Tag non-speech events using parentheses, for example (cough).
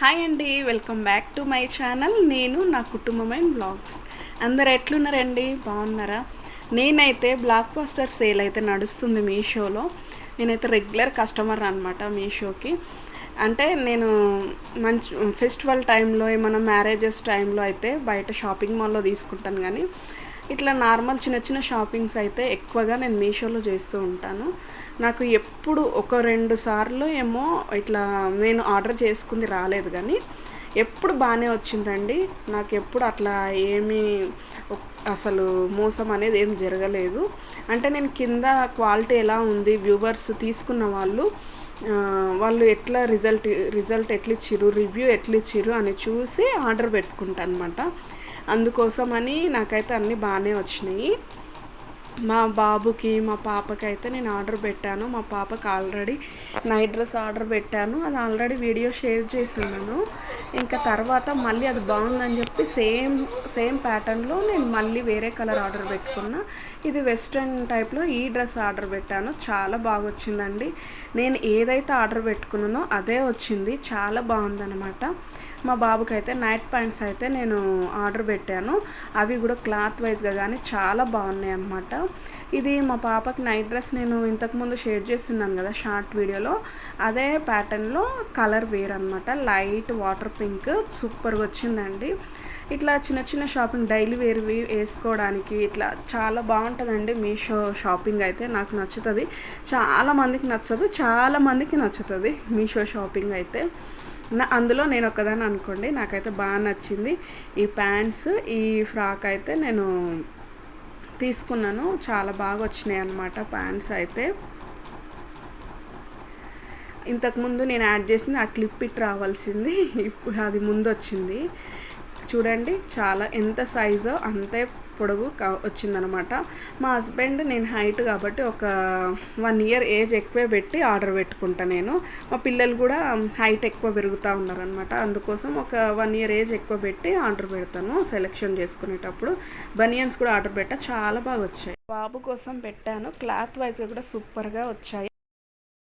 Hi అండి welcome back to my channel. నేను నా కుటుంబం అండ్ బ్లాగ్స్. అందరు ఎట్లున్నారండి? బాగున్నారా? నేనైతే బ్లాక్ పోస్టర్ సేల్ అయితే నడుస్తుంది మీషోలో. నేనైతే రెగ్యులర్ కస్టమర్ అనమాట మీషోకి. అంటే నేను మంచి ఫెస్టివల్ టైంలో ఏమైనా మ్యారేజెస్ టైంలో అయితే బయట షాపింగ్ మాల్లో తీసుకుంటాను కానీ ఇట్లా నార్మల్ చిన్న చిన్న షాపింగ్స్ అయితే ఎక్కువగా నేను మీషోలో చేస్తూ ఉంటాను. నాకు ఎప్పుడు ఒక రెండు సార్లు ఏమో ఇట్లా నేను ఆర్డర్ చేసుకుంది రాలేదు కానీ ఎప్పుడు బాగానే వచ్చిందండి. నాకు ఎప్పుడు అట్లా ఏమీ అసలు మోసం అనేది ఏం జరగలేదు. అంటే నేను కింద క్వాలిటీ ఎలా ఉంది వ్యూవర్స్ తీసుకున్న వాళ్ళు వాళ్ళు ఎట్లా రిజల్ట్ రిజల్ట్ ఎట్లా ఇచ్చిర్రు రివ్యూ ఎట్లా ఇచ్చిర్రు అని చూసి ఆర్డర్ పెట్టుకుంటాను అనమాట అందుకోసమని నాకైతే అన్నీ బాగానే వచ్చినాయి. మా బాబుకి మా పాపకి అయితే నేను ఆర్డర్ పెట్టాను. మా పాపకి ఆల్రెడీ నైట్ డ్రెస్ ఆర్డర్ పెట్టాను. అది ఆల్రెడీ వీడియో షేర్ చేస్తున్నాను. ఇంకా తర్వాత మళ్ళీ అది బాగుందని చెప్పి సేమ్ సేమ్ ప్యాటర్న్లో నేను మళ్ళీ వేరే కలర్ ఆర్డర్ పెట్టుకున్నా. ఇది వెస్ట్రన్ టైప్లో ఈ డ్రెస్ ఆర్డర్ పెట్టాను. చాలా బాగా వచ్చిందండి నేను ఏదైతే ఆర్డర్ పెట్టుకున్నానో అదే వచ్చింది. చాలా బాగుందనమాట మా బాబుకి అయితే నైట్ ప్యాంట్స్ అయితే నేను ఆర్డర్ పెట్టాను. అవి కూడా క్లాత్ వైజ్గా కానీ చాలా బాగున్నాయి అన్నమాట ఇది మా పాపకి నైట్ డ్రెస్ నేను ఇంతకుముందు షేర్ చేస్తున్నాను కదా షార్ట్ వీడియోలో. అదే ప్యాటర్న్లో కలర్ వేర్ అనమాట లైట్ వాటర్ పింక్ సూపర్గా వచ్చిందండి. ఇట్లా చిన్న చిన్న షాపింగ్ డైలీ వేర్వి వేసుకోవడానికి ఇట్లా చాలా బాగుంటుందండి మీషో షాపింగ్ అయితే నాకు నచ్చుతుంది. చాలా మందికి నచ్చదు చాలా మందికి నచ్చుతుంది మీషో షాపింగ్ అయితే. నా అందులో నేను ఒకదాన్ని అనుకోండి నాకైతే బాగా నచ్చింది ఈ ప్యాంట్స్ ఈ ఫ్రాక్ అయితే నేను తీసుకున్నాను. చాలా బాగా వచ్చినాయి అన్నమాట ప్యాంట్స్ అయితే. ఇంతకుముందు నేను యాడ్ చేసింది ఆ క్లిప్ ఇట్ రావాల్సింది. (laughs) ఇప్పుడు అది ముందు వచ్చింది. చూడండి చాలా ఎంత సైజో అంతే పొడవు కా వచ్చిందనమాట. మా హస్బెండ్ నేను హైట్ కాబట్టి ఒక వన్ ఇయర్ ఏజ్ ఎక్కువే పెట్టి ఆర్డర్ పెట్టుకుంటా నేను. మా పిల్లలు కూడా హైట్ ఎక్కువ పెరుగుతూ ఉన్నారనమాట. అందుకోసం ఒక వన్ ఇయర్ ఏజ్ ఎక్కువ పెట్టి ఆర్డర్ పెడతాను సెలెక్షన్ చేసుకునేటప్పుడు. బనియన్స్ కూడా ఆర్డర్ పెట్టా చాలా బాగా వచ్చాయి. బాబు కోసం పెట్టాను క్లాత్ వైజ్గా కూడా సూపర్గా వచ్చాయి.